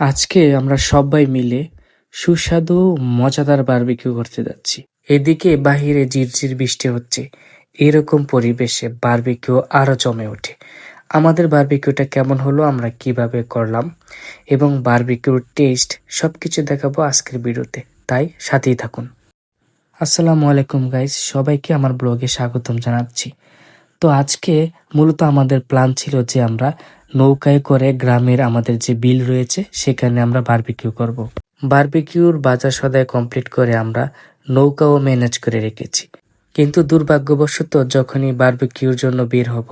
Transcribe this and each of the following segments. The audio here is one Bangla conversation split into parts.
আজকে আমরা সবাই মিলে সুস্বাদু, মজাদার বারবিকিউ করতে যাচ্ছি। এদিকে বাহিরে ঝিরঝির বৃষ্টি হচ্ছে। এরকম পরিবেশে বারবিকিউ আরও জমে ওঠে। আমাদের বারবিকিউটা কেমন হলো, আমরা কীভাবে করলাম এবং বারবিকিউর টেস্ট সবকিছু দেখাবো আজকের ভিডিওতে। তাই সাথেই থাকুন। আসসালামু আলাইকুম গাইজ সবাইকে আমার ব্লগে স্বাগতম জানাচ্ছি। তো আজকে মূলত আমাদের প্ল্যান ছিল যে আমরা নৌকায় করে গ্রামের আমাদের যে বিল রয়েছে, সেখানে আমরা বারবিকিউ করব। বারবিকিউর বাজার সদায় কমপ্লিট করে আমরা নৌকাও ম্যানেজ করে রেখেছি কিন্তু দুর্ভাগ্যবশত যখনই বারবিকিউর জন্য বের হব,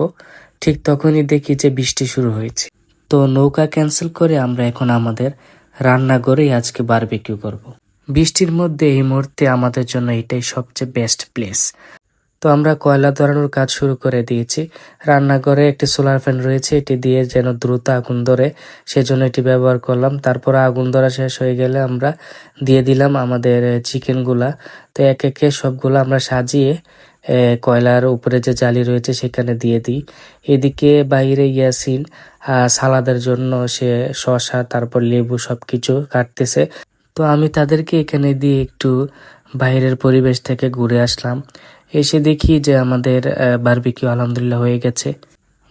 ঠিক তখনই দেখি যে বৃষ্টি শুরু হয়েছে তো নৌকা ক্যান্সেল করে আমরা এখন আমাদের রান্নাঘরেই আজকে বারবিকিউ করব। বৃষ্টির মধ্যে এই মুহূর্তে আমাদের জন্য এটাই সবচেয়ে বেস্ট প্লেস আমরা কয়লা ধরানোর কাজ শুরু করে দিয়েছি। রান্নাঘরে একটি সোলার ফ্যান রয়েছে, এটি দিয়ে যেন দ্রুত আগুন ধরে। সেজন্য এটি ব্যবহার করলাম। তারপর আগুন ধরা শেষ হয়ে গেলে আমরা দিয়ে দিলাম আমাদের চিকেনগুলা। তো এক একে সবগুলো আমরা সাজিয়ে কয়লার উপরে যে জালি রয়েছে সেখানে দিয়ে দিই। এদিকে বাইরে ইয়াসিন সালাদের জন্য সে শশা তারপর লেবু সব কিছু কাটতেছে। তো আমি তাদেরকে এখানে দিয়ে একটু বাইরের পরিবেশ থেকে ঘুরে আসলাম। এসে দেখি যে আমাদের বারবিকিউ আলহামদুলিল্লাহ হয়ে গেছে।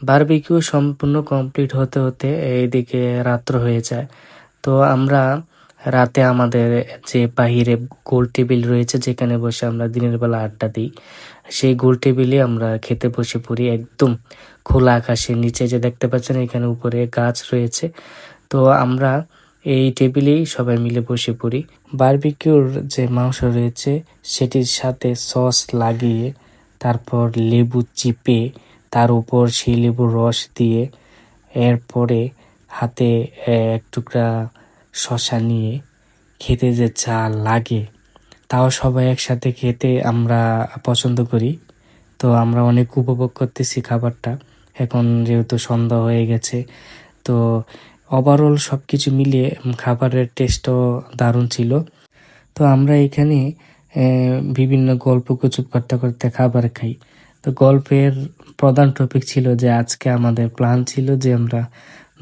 বারবিকিউ সম্পূর্ণ কমপ্লিট হতে হতে এইদিকে রাত্র হয়ে যায়। তো আমরা রাতে আমাদের যে বাহিরে গোল টেবিল রয়েছে, যেখানে বসে আমরা দিনের বেলা আড্ডা দিই, সেই গোল টেবিলে আমরা খেতে বসে পড়ি একদম খোলা আকাশের নিচে। যে দেখতে পাচ্ছেন এখানে উপরে গাছ রয়েছে। তো আমরা এই টেবিলেই সবাই মিলে বসে পড়ি। বারবিকিউর যে মাংস রয়েছে, সেটির সাথে সস লাগিয়ে, তারপর লেবু চিপে, তার উপর সেই লেবুর রস দিয়ে, এরপরে হাতে এক টুকরা শশা নিয়ে খেতে যে চা লাগে, তাও সবাই একসাথে খেতে আমরা পছন্দ করি। তো আমরা অনেক উপভোগ করতেছি খাবারটা। এখন যেহেতু সন্ধ্যা হয়ে গেছে, তো ওভারঅল সব কিছু মিলিয়ে খাবারের টেস্টও দারুণ ছিল। তো আমরা এখানে বিভিন্ন গল্প গুজব করতে করতে খাবার খাই। তো গল্পের প্রধান টপিক ছিল যে আজকে আমাদের প্ল্যান ছিল যে আমরা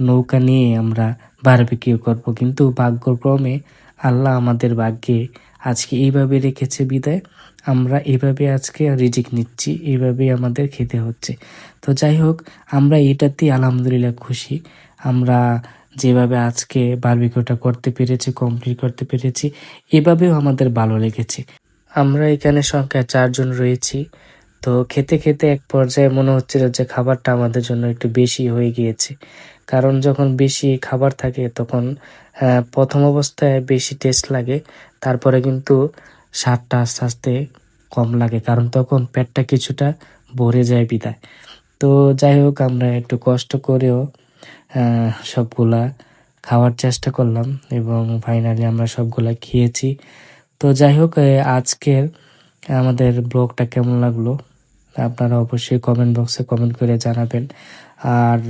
নৌকা নিয়ে আমরা বারবিকিউ করব। কিন্তু ভাগ্যক্রমে আল্লাহ আমাদের ভাগ্যে আজকে এইভাবে রেখেছে বিদায়। আমরা এভাবে আজকে রিজিক নিচ্ছি, এইভাবেই আমাদের খেতে হচ্ছে। তো যাই হোক, আমরা এটাতেই আলহামদুলিল্লাহ খুশি। আমরা যেভাবে আজকে বারবিকিউটা করতে পেরেছি কমপ্লিট করতে পেরেছি, এভাবেও আমাদের ভালো লেগেছে। আমরা এখানে সংখ্যায় চারজন রয়েছি। তো খেতে খেতে এক পর্যায়ে মনে হচ্ছিল যে খাবারটা আমাদের জন্য একটু বেশি হয়ে গিয়েছে। কারণ যখন বেশি খাবার থাকে তখন প্রথম অবস্থায় বেশি টেস্ট লাগে, তারপরে কিন্তু স্বাদটা আস্তে আস্তে কম লাগে, কারণ তখন পেটটা কিছুটা ভরে যায় বিদায়। তো যাই হোক, আমরা একটু কষ্ট করেও সবগুলা খাওয়ার চেষ্টা করলাম এবং ফাইনালি আমরা সবগুলা খেয়েছি। তো যাই হোক আজকের আমাদের ব্লগটা কেমন লাগল? আপনারা অবশ্যই কমেন্ট বক্সে কমেন্ট করে জানাবেন। আর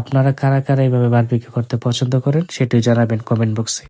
আপনারা কারা কারা এইভাবে বারবিকিউ করতে পছন্দ করেন সেটিও জানাবেন কমেন্ট বক্সে।